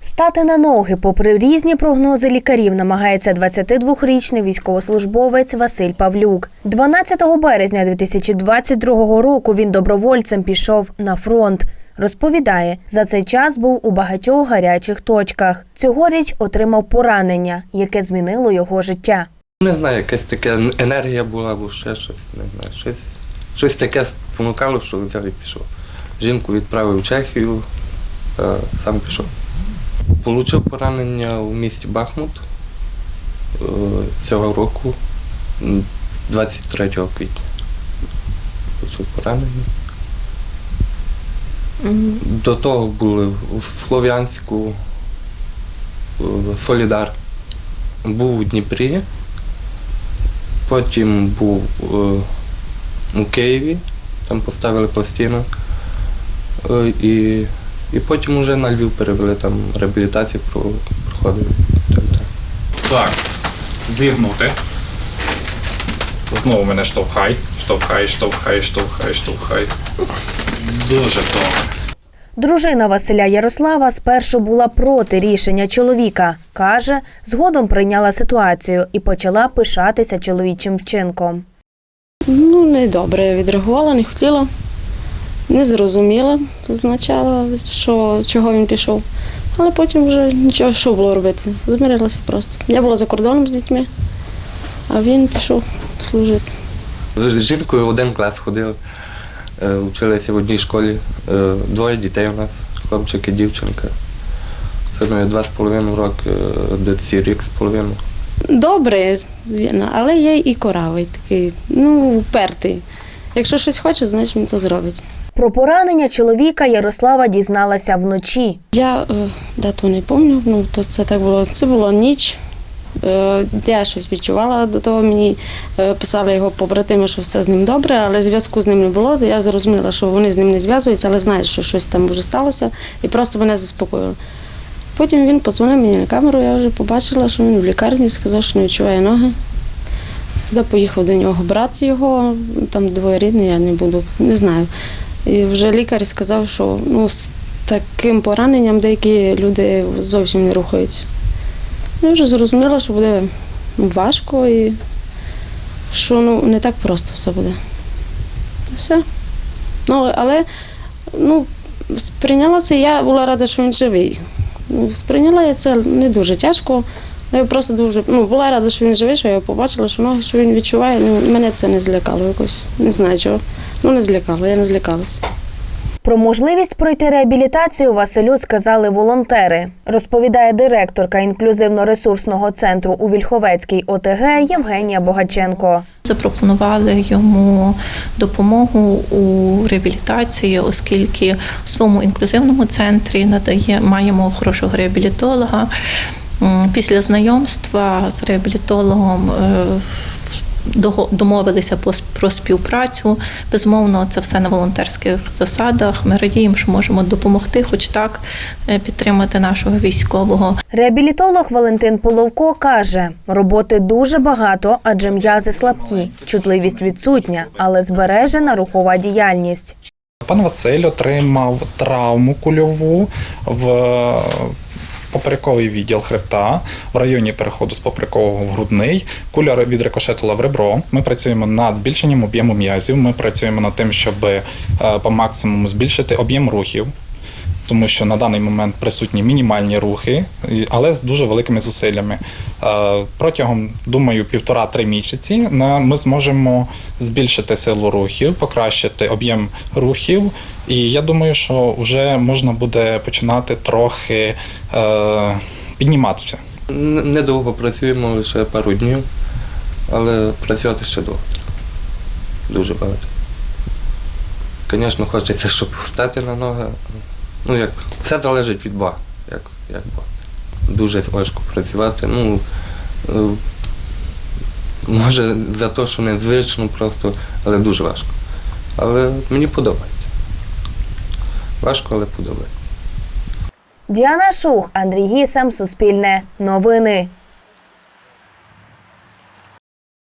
Стати на ноги, попри різні прогнози лікарів, намагається 22-річний військовослужбовець Василь Павлюк. 12 березня 2022 року він добровольцем пішов на фронт. Розповідає, за цей час був у багатьох гарячих точках. Цьогоріч отримав поранення, яке змінило його життя. Не знаю, якась така енергія була або ще щось, не знаю, щось, щось таке спонукало, що взяв і пішов. Жінку відправив в Чехію, сам пішов. Получив поранення у місті Бахмут е, цього року, 23 квітня. Получив поранення. До того були у Слов'янську, е, Солідар. Був у Дніпрі, потім був е, у Києві, там поставили пластину. Е, і, і потім вже на Львів перевели, там реабілітацію про- проходили. Так. Так, зігнути. Знову мене штовхай, штовхай, штовхай, штовхай, штовхай. Дуже добре. Дружина Василя Ярослава спершу була проти рішення чоловіка. Каже, згодом прийняла ситуацію і почала пишатися чоловічим вчинком. Ну, не добре я відреагувала, не хотіла, не зрозуміла спочатку, що, чого він пішов. Але потім вже нічого, що було робити. Змирилася просто. Я була за кордоном з дітьми, а він пішов служити. З жінкою в один клас ходили, е, вчилися в одній школі. Е, Двоє дітей у нас, хлопчик і дівчинка. Синою два з половиною роки, е, дитці рік з половиною. Добре, він, але є і коравий такий, ну, упертий. Якщо щось хоче, значить він то зробить. Про поранення чоловіка Ярослава дізналася вночі. Я е, дату не пам'ятаю, ну то це так було. Це було ніч. Е, я щось відчувала до того. Мені е, писали його побратими, що все з ним добре, але зв'язку з ним не було. Я зрозуміла, що вони з ним не зв'язуються, але знають, що щось там вже сталося, і просто мене заспокоїли. Потім він подзвонив мені на камеру, я вже побачила, що він в лікарні сказав, що не відчуває ноги. Туди поїхав до нього брат його, там двоє двоєрідний, я не буду, не знаю. І вже лікар сказав, що ну, з таким пораненням деякі люди зовсім не рухаються. Я вже зрозуміла, що буде важко і що ну, не так просто все буде. Все. Ну, але ну, сприйняла це, я була рада, що він живий. Ну, Сприйняла я це не дуже тяжко. Я просто дуже ну, була рада, що він живий, що я побачила, що ноги, що він відчуває. Ну, мене це не злякало якось. Не знаю чого. Ну, не злякало, я не злякалася. Про можливість пройти реабілітацію Василю сказали волонтери, розповідає директорка інклюзивно-ресурсного центру у Вільховецькій ОТГ Євгенія Богаченко. Запропонували йому допомогу у реабілітації, оскільки в своєму інклюзивному центрі надає маємо хорошого реабілітолога. Після знайомства з реабілітологом е, домовилися про співпрацю. Безумовно, це все на волонтерських засадах. Ми радіємо, що можемо допомогти, хоч так е, підтримати нашого військового. Реабілітолог Валентин Половко каже, роботи дуже багато, адже м'язи слабкі, чутливість відсутня, але збережена рухова діяльність. Пан Василь отримав травму кульову в поперековий відділ хребта в районі переходу з поперекового в грудний. Куля відрикошетила в ребро. Ми працюємо над збільшенням об'єму м'язів. Ми працюємо над тим, щоб е, по максимуму збільшити об'єм рухів. Тому що на даний момент присутні мінімальні рухи, але з дуже великими зусиллями. Е, Протягом, думаю, півтора-три місяці ми зможемо збільшити силу рухів, покращити об'єм рухів. І я думаю, що вже можна буде починати трохи е, підніматися. Недовго працюємо, лише пару днів, але працювати ще довго. Дуже багато. Звісно, хочеться, щоб встати на ноги. Ну, як, все залежить від Бога. Як, як Бог. Дуже важко працювати. Ну, е, може, за те, що незвично просто, але дуже важко. Але мені подобається. Важко, але подобається. Діана Шух, Андрій Гісам, Суспільне, Новини.